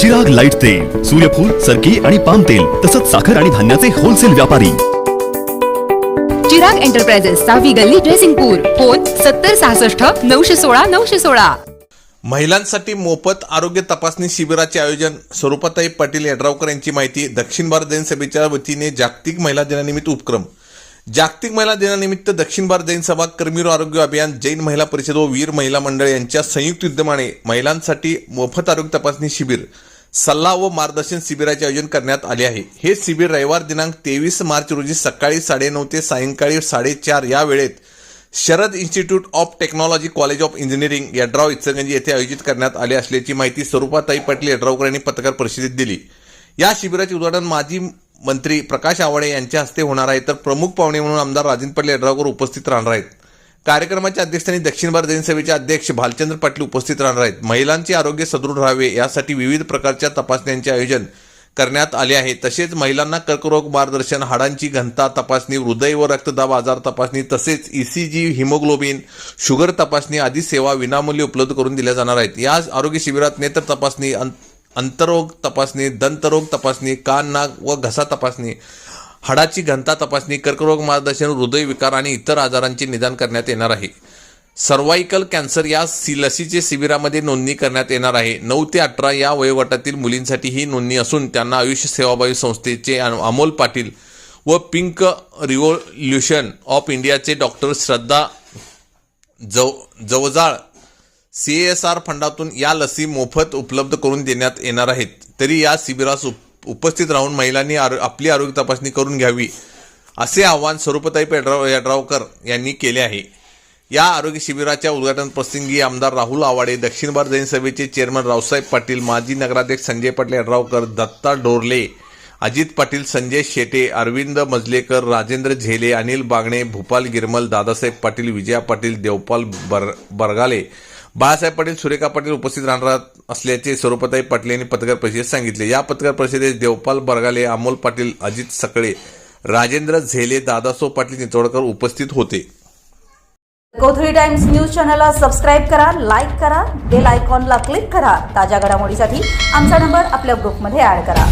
Chirag light तेल सूर्यफूल सरकी आणि पाम तेल तसंच साखर आणि धान्याचे होलसेल व्यापारी. चिराग एंटरप्राइजेस सहावी गल्ली ड्रेसिंगपूर फोन सत्तर सहासष्ट नऊशे सोळा नऊशे सोळा. महिलांसाठी मोफत आरोग्य तपासणी शिबिराचे आयोजन. स्वरूपाताई पाटील यड्रावकर यांची माहिती दक्षिण भारत जैन सभेच्या वतीने जागतिक महिला दिनानिमित्त उपक्रम. जागतिक महिला दिनानिमित्त दक्षिण भारत जैन सभा कर्मीर आरोग्य अभियान जैन महिला परिषद व वीर महिला मंडळ यांच्या संयुक्त विद्यमाने महिलांसाठी मोफत आरोग्य तपासणी शिबिर सल्ला व मार्गदर्शन शिबिराचे आयोजन करण्यात आले आहे. हे शिबिर रविवार दिनांक तेवीस मार्च रोजी सकाळी साडेनऊ ते सायंकाळी साडेचार या वेळेत Sharad Institute of Technology College of Engineering Yadrav Ichalganji येथे आयोजित करण्यात आले असल्याची माहिती स्वरूपाताई पाटील यड्रावकर यांनी पत्रकार परिषदेत दिली. या शिबिराचे उद्घाटन माजी मंत्री प्रकाश आवाडे यांच्या हस्ते होणार आहे. तर प्रमुख पाहुणे म्हणून आमदार राजेंद्र पाटील यड्रावकर उपस्थित राहणार आहेत. कार्यक्रमाच्या अध्यक्षस्थानी दक्षिण भारत जैन अध्यक्ष भालचंद्र पाटील उपस्थित राहणार आहेत. महिलांचे आरोग्य सदृढ राहावे यासाठी विविध प्रकारच्या तपासण्यांचे आयोजन करण्यात आले आहे. तसेच महिलांना कर्करोग मार्गदर्शन हाडांची घनता तपासणी हृदय व रक्तदाब आजार तपासणी तसेच ईसीजी हिमोग्लोबिन शुगर तपासणी आदी सेवा विनामूल्य उपलब्ध करून दिल्या जाणार आहेत. या आरोग्य शिबिरात नेत्र तपासणी अंतरोग तपासणी दंतरोग तपासणी कान नाक व घसा तपासणी हाडाची घनता तपासणी कर्करोग मार्गदर्शन हृदयविकार आणि इतर आजारांचे निदान करण्यात येणार आहे. सर्वायकल कॅन्सर या सी लसीचे शिबिरामध्ये नोंदणी करण्यात येणार आहे. नऊ ते अठरा या वयोगटातील मुलींसाठी ही नोंदणी असून त्यांना आयुष्य सेवाभावी संस्थेचे अमोल पाटील व पिंक रिव्होल्युशन ऑफ इंडियाचे डॉक्टर श्रद्धा जव जवजाळ सी एस आर फंडातून या लसी मोफत उपलब्ध करून देण्यात येणार आहेत. तरी या शिबिरास उप- उपस्थित राहून महिलांनी आरो- आपली आरोग्य तपासणी करून घ्यावी असे आवाहन स्वरूपताई पेडराव यड्रावकर यांनी केले आहे. या आरोग्य शिबिराच्या उद्घाटन प्रसंगी आमदार राहुल आवाडे दक्षिण भारत जैन सभेचे चेअरमन रावसाहेब पाटील माजी नगराध्यक्ष संजय पाटील यड्रावकर दत्ता डोरले अजित पाटील संजय शेटे अरविंद मजलेकर राजेंद्र झेले अनिल बागणे भूपाल गिरमल दादासाहेब पाटील विजया पाटील देवपाल बर बरगाले बाळासाहेब पाटील सुरेखा पाटील उपस्थित राहणार असल्याचे स्वरूपताई पाटील यांनी पत्रकार परिषदेत सांगितले. या पत्रकार परिषदेत देवपाल बरगाले अमोल पाटील अजित सकळे राजेंद्र झेले दादासो पाटील निचोडकर उपस्थित होते. कोथळी टाइम्स न्यूज चॅनलला सबस्क्राईब करा लाईक करा बेल आयकॉनला क्लिक करा. ताज्या घडामोडीसाठी आमचा नंबर आपल्या ग्रुपमध्ये ऍड करा.